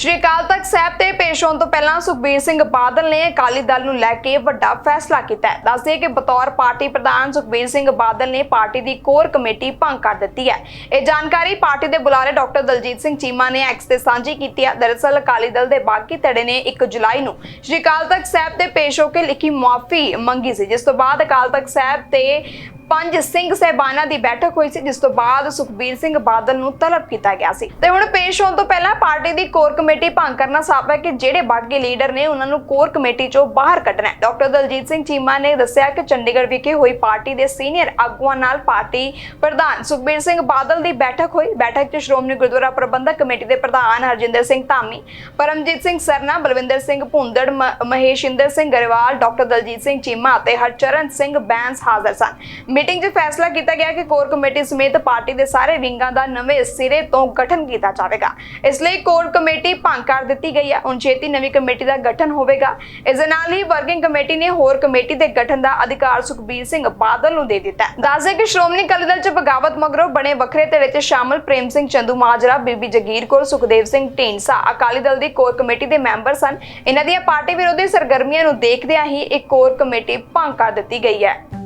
ਸ਼੍ਰੀ ਅਕਾਲ ਤਖਤ ਸਾਹਿਬ ਤੇ ਪੇਸ਼ ਹੋਣ ਤੋਂ ਪਹਿਲਾਂ ਸੁਖਬੀਰ ਸਿੰਘ ਬਾਦਲ ਨੇ ਅਕਾਲੀ ਦਲ ਨੂੰ ਲੈ ਕੇ ਵੱਡਾ ਫੈਸਲਾ ਕੀਤਾ ਹੈ। ਦੱਸਦੇ ਕਿ ਬਤੌਰ ਪਾਰਟੀ ਪ੍ਰਧਾਨ ਸੁਖਬੀਰ ਸਿੰਘ ਬਾਦਲ ਨੇ ਪਾਰਟੀ ਦੀ ਕੋਰ ਕਮੇਟੀ ਭੰਗ ਕਰ ਦਿੱਤੀ ਹੈ। ਇਹ ਜਾਣਕਾਰੀ ਪਾਰਟੀ ਦੇ ਬੁਲਾਰੇ ਡਾਕਟਰ ਦਲਜੀਤ ਸਿੰਘ ਚੀਮਾ ਨੇ ਐਕਸ ਤੇ ਸਾਂਝੀ ਕੀਤੀ ਹੈ। ਦਰਅਸਲ ਅਕਾਲੀ ਦਲ ਦੇ ਬਾਕੀ ਧੜੇ ਨੇ 1 ਜੁਲਾਈ ਨੂੰ ਸ਼੍ਰੀ ਅਕਾਲ ਤਖਤ ਸਾਹਿਬ ਤੇ ਪੇਸ਼ ਹੋ ਕੇ ਲਿਖੀ ਮੁਆਫੀ ਮੰਗੀ ਸੀ। ਜਿਸ ਤੋਂ ਬਾਅਦ ਅਕਾਲ ਤਖਤ ਸਾਹਿਬ ਤੇ ਪੰਜ ਸਿੰਘ ਸਹਿਬਾਨਾਂ ਦੀ ਬੈਠਕ ਹੋਈ ਸੀ, ਜਿਸ ਤੋਂ ਬਾਅਦ ਸੁਖਬੀਰ ਸਿੰਘ ਬਾਦਲ ਨੂੰ ਤਲਬ ਕੀਤਾ ਗਿਆ ਸੀ। ਤੇ ਹੁਣ ਪੇਸ਼ ਹੋਣ ਤੋਂ ਪਹਿਲਾਂ ਪਾਰਟੀ ਦੀ ਕੋਰ ਕਮੇਟੀ ਭੰਗ ਕਰਨਾ ਸਾਫ਼ ਹੈ ਕਿ ਜਿਹੜੇ ਬਾਗੀ ਲੀਡਰ ਨੇ ਉਹਨਾਂ ਨੂੰ ਕੋਰ ਕਮੇਟੀ ਚੋਂ ਬਾਹਰ ਕੱਢਣਾ ਹੈ। ਡਾਕਟਰ ਦਲਜੀਤ ਸਿੰਘ ਚੀਮਾ ਨੇ ਦੱਸਿਆ ਕਿ ਚੰਡੀਗੜ੍ਹ ਵਿਖੇ ਹੋਈ ਪਾਰਟੀ ਦੇ ਸੀਨੀਅਰ ਆਗੂਆਂ ਨਾਲ ਪਾਰਟੀ ਪ੍ਰਧਾਨ ਸੁਖਬੀਰ ਸਿੰਘ ਬਾਦਲ ਦੀ ਬੈਠਕ ਹੋਈ। ਬੈਠਕ 'ਚ ਸ਼੍ਰੋਮਣੀ ਗੁਰਦੁਆਰਾ ਪ੍ਰਬੰਧਕ ਕਮੇਟੀ ਦੇ ਪ੍ਰਧਾਨ ਹਰਜਿੰਦਰ ਸਿੰਘ ਧਾਮੀ, ਪਰਮਜੀਤ ਸਿੰਘ ਸਰਨਾ, ਬਲਵਿੰਦਰ ਸਿੰਘ ਭੁੰਦੜ, ਮ- ਮਹੇਸ਼ਿੰਦਰ ਸਿੰਘ ਗਰੇਵਾਲ, ਡਾਕਟਰ ਦਲਜੀਤ ਸਿੰਘ ਚੀਮਾ ਅਤੇ ਹਰਚਰਨ ਸਿੰਘ ਬੈਂਸ ਹਾਜ਼ਰ ਸਨ। ਮੀਟਿੰਗ 'ਚ ਫੈਸਲਾ ਕੀਤਾ ਗਿਆ ਕਿ ਕੋਰ ਕਮੇਟੀ ਸਮੇਤ ਪਾਰਟੀ ਦੇ ਸਾਰੇ ਵਿੰਗਾਂ ਦਾ ਨਵੇਂ ਸਿਰੇ ਤੋਂ ਗਠਨ ਕੀਤਾ ਜਾਵੇਗਾ। ਇਸ ਲਈ ਕੋਰ ਕਮੇਟੀ ਭੰਗ ਕਰ ਦਿੱਤੀ ਗਈ ਹੈ। ਹੁਣ ਛੇਤੀ ਨਵੀਂ ਕਮੇਟੀ ਦਾ ਗਠਨ ਹੋਵੇਗਾ। ਇਸ ਦੇ ਨਾਲ ਹੀ ਵਰਕਿੰਗ ਕਮੇਟੀ ਨੇ ਹੋਰ ਕਮੇਟੀ ਦੇ ਗਠਨ ਦਾ ਅਧਿਕਾਰ ਸੁਖਬੀਰ ਸਿੰਘ ਬਾਦਲ ਨੂੰ ਦੇ ਦਿੱਤਾ ਦੱਸਦੇ ਕਿ ਸ਼੍ਰੋਮਣੀ ਅਕਾਲੀ ਦਲ 'ਚ ਬਗਾਵਤ ਮਗਰੋਂ ਬਣੇ ਵੱਖਰੇ ਧੜੇ 'ਚ ਸ਼ਾਮਲ ਪ੍ਰੇਮ ਸਿੰਘ ਚੰਦੂ ਮਾਜਰਾ, ਬੀਬੀ ਜਗੀਰ ਕੌਰ, ਸੁਖਦੇਵ ਸਿੰਘ ਢੀਂਡਸਾ, ਅਕਾਲੀ ਦਲ ਦੀ ਕੋਰ ਕਮੇਟੀ ਦੇ ਮੈਂਬਰ ਸਨ। ਇਹਨਾਂ ਦੀਆਂ ਪਾਰਟੀ ਵਿਰੋਧੀ ਸਰਗਰਮੀਆਂ ਨੂੰ ਦੇਖਦਿਆਂ ਹੀ ਇੱਕ ਕੋਰ ਕਮੇਟੀ ਭੰਗ ਕਰ ਦਿੱਤੀ ਗਈ ਹੈ।